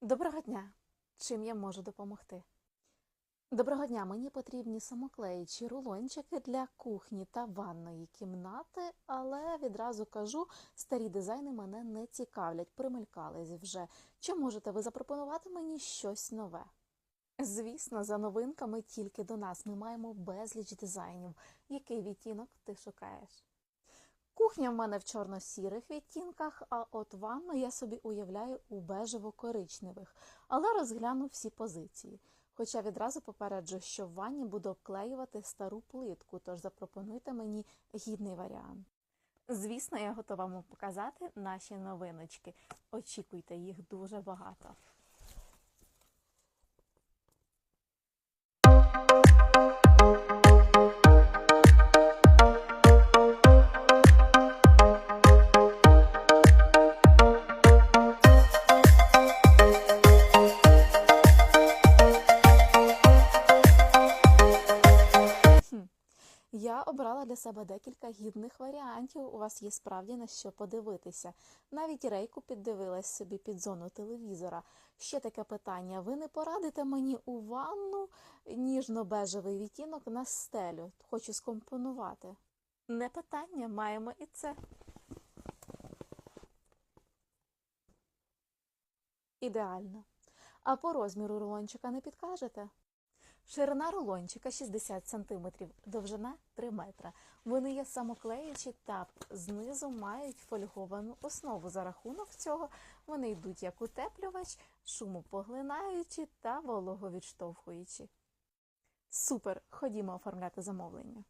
Доброго дня! Чим я можу допомогти? Доброго дня! Мені потрібні самоклеючі рулончики для кухні та ванної кімнати, але відразу кажу, старі дизайни мене не цікавлять, примелькались вже. Чи можете ви запропонувати мені щось нове? Звісно, за новинками тільки до нас. Ми маємо безліч дизайнів. Який відтінок ти шукаєш? Кухня в мене в чорно-сірих відтінках, а от ванну я собі уявляю у бежево-коричневих, але розгляну всі позиції. Хоча відразу попереджу, що в ванні буду обклеювати стару плитку, тож запропонуйте мені гідний варіант. Звісно, я готова вам показати наші новиночки. Очікуйте, їх дуже багато. Я обрала для себе декілька гідних варіантів. У вас є справді на що подивитися. Навіть рейку піддивилась собі під зону телевізора. Ще таке питання: ви не порадите мені у ванну ніжно-бежевий відтінок на стелю? Хочу скомпонувати. Не питання, маємо і це. Ідеально. А по розміру рулончика не підкажете? Ширина рулончика 60 см, довжина 3 метра. Вони є самоклеючі та знизу мають фольговану основу. За рахунок цього вони йдуть як утеплювач, шумопоглинаючі та вологовідштовхуючі. Супер! Ходімо оформляти замовлення.